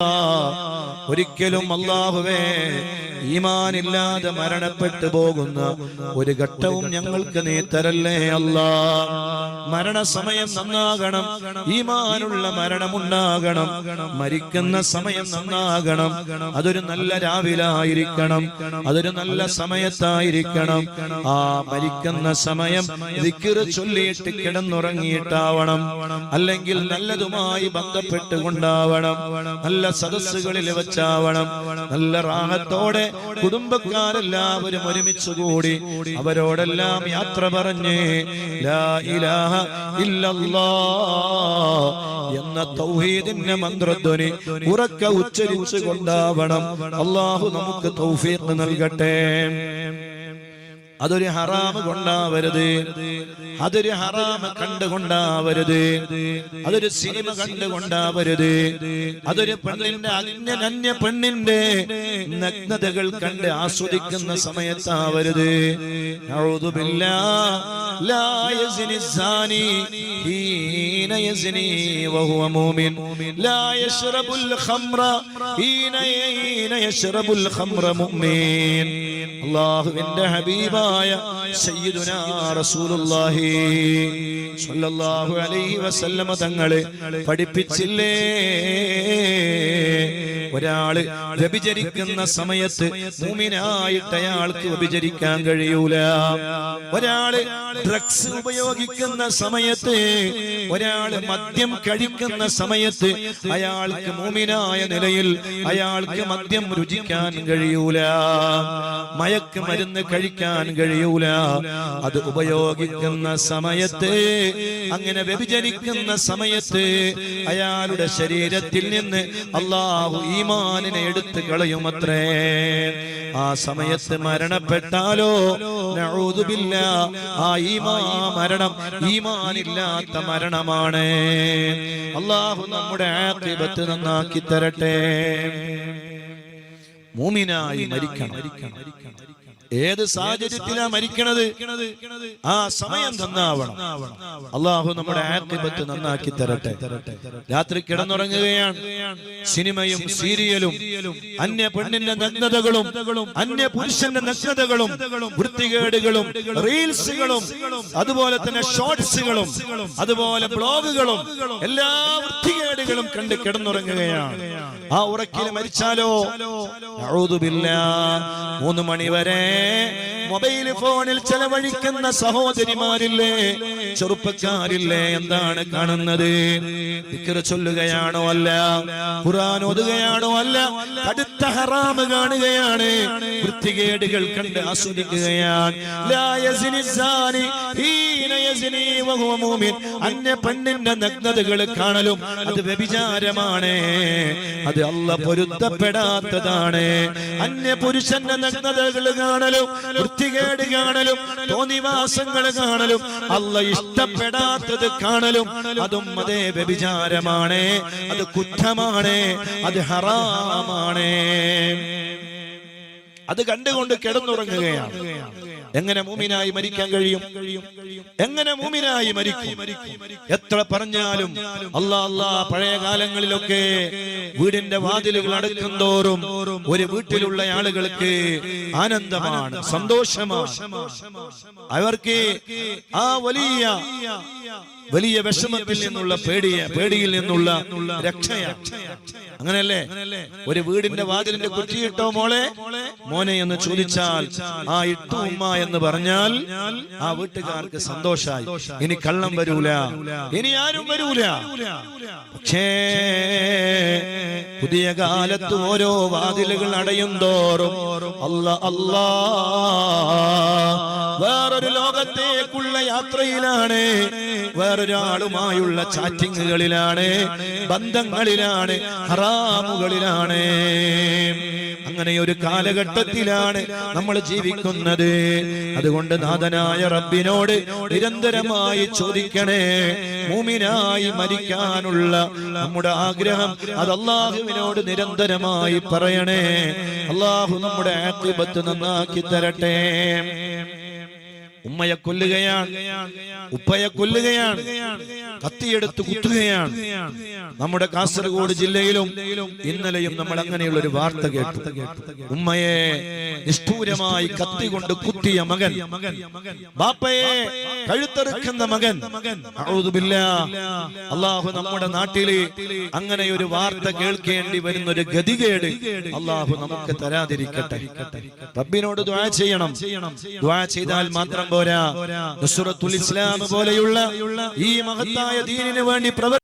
啊。ഒരിക്കലും അള്ളാഹുവേ ഈമാനില്ലാതെ മരണപ്പെട്ടു പോകുന്ന ഒരു ഘട്ടവും ഞങ്ങൾക്ക് നീ തരല്ലേ അല്ലാ. മരണസമയം നന്നാകണം ഈമാനുള്ള മരണമുണ്ടാകണം മരിക്കുന്ന സമയം നന്നാകണം അതൊരു നല്ല രാവിലായിരിക്കണം അതൊരു നല്ല സമയത്തായിരിക്കണം. ആ മരിക്കുന്ന സമയം ദിക്കിറ് ചൊല്ലിയിട്ട് കിടന്നുറങ്ങിയിട്ടാവണം അല്ലെങ്കിൽ നല്ലതുമായി ബന്ധപ്പെട്ടുകൊണ്ടാവണം നല്ല സദസ്സുകളിൽ വെച്ചാവണം നല്ല റാഹത്തോടെ കുടുംബക്കാരെല്ലാവരും ഒരുമിച്ച് കൂടി അവരോടെല്ലാം യാത്ര പറഞ്ഞ് ലാ ഇലാഹ ഇല്ലല്ലാ എന്ന തൗഹീദിന്റെ മന്ത്രധ്വനി ഉറക്ക ഉച്ചരിച്ചു കൊണ്ടാവണം അള്ളാഹു നമുക്ക് തൗഫീഖ് നൽകട്ടെ. അതൊരു ഹറാമ് കൊണ്ടാവരുത്. അതൊരു ഹറാമ് കണ്ടുകൊണ്ടാവരുത് അതൊരു സിനിമ കണ്ടുകൊണ്ടാവരുത് അതൊരു പെണ്ണിന്റെ അന്യ അന്യ പെണ്ണിന്റെ നഗ്നതകൾ കണ്ട് ആസ്വദിക്കുന്ന സമയത്താവരുത്. അള്ളാഹുവിന്റെ ഹബീബായ സയ്യിദുനാ റസൂലുള്ളാഹി സ്വല്ലല്ലാഹു അലൈഹി വസല്ലമ തങ്ങളെ പഠിപ്പിച്ചില്ലേ? ഒരാൾ വ്യഭിചരിക്കുന്ന സമയത്ത് മൂമിനായിട്ട് അയാൾക്ക് വ്യഭിചരിക്കാൻ കഴിയൂല. ഒരാൾ ഡ്രഗ്സ് ഉപയോഗിക്കുന്ന സമയത്ത് ഒരാൾ മദ്യം കഴിക്കുന്ന സമയത്ത് അയാൾക്ക് മൂമിനായ നിലയിൽ അയാൾക്ക് മദ്യം രുചിക്കാൻ കഴിയൂല. മയക്ക് മരുന്ന് കഴിക്കാൻ കഴിയൂല. അത് ഉപയോഗിക്കുന്ന സമയത്ത് അങ്ങനെ വ്യഭിചരിക്കുന്ന സമയത്ത് അയാളുടെ ശരീരത്തിൽ നിന്ന് അള്ളാഹു ഈമാനിനെ എടുത്തു കളയുമത്രേ. ആ സമയത്ത് മരണപ്പെട്ടാലോ? നഴുതുമില്ല ആ ഈമാ മരണം ഈമാനില്ലാത്ത മരണമാണ്. അള്ളാഹു നമ്മുടെ ആഖിബത്ത് നന്നാക്കി തരട്ടെ. മൂമിനായി മരിക്കണം. ഏത് സാഹചര്യത്തിലാ മരിക്കണത്? ആ സമയം നന്നാവണം. അള്ളാഹു നമ്മുടെ ആക്കിബത്ത് നന്നാക്കി തരട്ടെ. രാത്രി കിടന്നുറങ്ങുകയാണ്. സിനിമയും സീരിയലും അന്യ പെണ്ണിന്റെ നഗ്നതകളും അന്യ പുരുഷന്റെ നഗ്നതകളും വൃത്തികേടുകളും റീൽസുകളും അതുപോലെ തന്നെ ഷോർട്സുകളും അതുപോലെ ബ്ലോഗുകളും എല്ലാ വൃത്തികേടുകളും കണ്ട് കിടന്നുറങ്ങുകയാണ്. ആ ഉറക്കിൽ മരിച്ചാലോ. മൂന്ന് മണി വരെ हैं മൊബൈൽ ഫോണിൽ ചെലവഴിക്കുന്ന സഹോദരിമാരില്ലേ? ചെറുപ്പക്കാരില്ലേ? എന്താണ് കാണുന്നത്? ദിക്റ് ചൊല്ലുകയാണോ അല്ല? ഖുറാൻ ഓതുകയാണോ അല്ല? കടുത്ത ഹറാമ് കാണുകയാണ്. വൃത്തികേടുകൾ കണ്ട് ആസ്വദിക്കുകയാണ്. അന്യ പെണ്ണിന്റെ നഗ്നതകൾ കാണലും അത് വ്യഭിചാരമാണ്. അത് അല്ല പൊരുത്തപ്പെടാത്തതാണ്. അന്യ പുരുഷന്റെ നഗ്നതകൾ കാണലും വൃത്തികേട് കാണലും തോന്നിവാസങ്ങൾ കാണലും അല്ല ഇഷ്ടപ്പെടാത്തത് കാണലും അതും അതേ വ്യഭിചാരമാണ് അത് കുറ്റമാണ് അത് ഹറാമാണ്. അത് കണ്ടുകൊണ്ട് കിടന്നുറങ്ങുകയാണ്. എങ്ങനെ മൂമിനായി മരിക്കാൻ കഴിയും? എങ്ങനെ മൂമിനായി മരിക്കും? എത്ര പറഞ്ഞാലും അല്ലാ അല്ലാ പഴയ കാലങ്ങളിലൊക്കെ വീടിന്റെ വാതിലുകൾ അടുക്കും തോറും ഒരു വീട്ടിലുള്ള ആളുകൾക്ക് ആനന്ദമാണ് സന്തോഷമാണ്. അവർക്ക് ആ വലിയ വലിയ വിഷമത്തിൽ നിന്നുള്ള പേടിയ പേടിയിൽ നിന്നുള്ള രക്ഷയാണ് അങ്ങനെയല്ലേ? ഒരു വീടിന്റെ വാതിലിന്റെ കുറ്റിയിട്ടോ മോളെ? മോനെ എന്ന് ചോദിച്ചാൽ ആ ഇട്ടു ഉമ്മ എന്ന് പറഞ്ഞാൽ ആ വീട്ടുകാർക്ക് സന്തോഷായി. ഇനി കള്ളം വരൂല. ഇനി ആരും വരൂല. പക്ഷേ പുതിയ കാലത്ത് ഓരോ വാതിലുകൾ അടയും തോറും അല്ല അല്ലാ. വേറൊരു ലോകത്തേക്കുള്ള യാത്രയിലാണ് വേറൊരാളുമായുള്ള ചാറ്റിങ്ങുകളിലാണ് ബന്ധങ്ങളിലാണ് ഹറാമുകളിലാണ്. അങ്ങനെ ഒരു കാലഘട്ടത്തിലാണ് നമ്മൾ ജീവിക്കുന്നത്. അതുകൊണ്ട് നാഥനായ റബ്ബിനോട് നിരന്തരമായി ചോദിക്കണേ മൂമിനായി മരിക്കാനുള്ള നമ്മുടെ ആഗ്രഹം അത് അള്ളാഹുവിനോട് നിരന്തരമായി പറയണേ. അള്ളാഹു നമ്മുടെ ആക്രിപത്ത് നന്നാക്കി തരട്ടെ. ഉമ്മയെ കൊല്ലുകയാണ് ഉപ്പയെ കൊല്ലുകയാണ് കത്തിയെടുത്ത് കുത്തുകയാണ്. നമ്മുടെ കാസർഗോഡ് ജില്ലയിലും ഇന്നലെയും നമ്മൾ അങ്ങനെയുള്ള ഒരു വാർത്ത കേട്ടു. ഉമ്മയെ നിഷ്ഠൂരമായി കത്തി കൊണ്ട് കുത്തിയ മകൻ ബാപ്പയെ കഴുത്തെറുക്കുന്ന മകൻ. അള്ളാഹു നമ്മുടെ നാട്ടിൽ അങ്ങനെ ഒരു വാർത്ത കേൾക്കേണ്ടി വരുന്ന ഒരു ഗതികേട് അള്ളാഹു നമുക്ക് തരാതിരിക്കട്ടെ. റബ്ബിനോട് ദ്വാ ചെയ്യണം. ദ്വാ ചെയ്താൽ മാത്രം പോരാ. നുസ്രത്തുൽ ഇസ്ലാം പോലെയുള്ള ഈ മഹത്തായ ദീനിനു വേണ്ടി പ്രവർ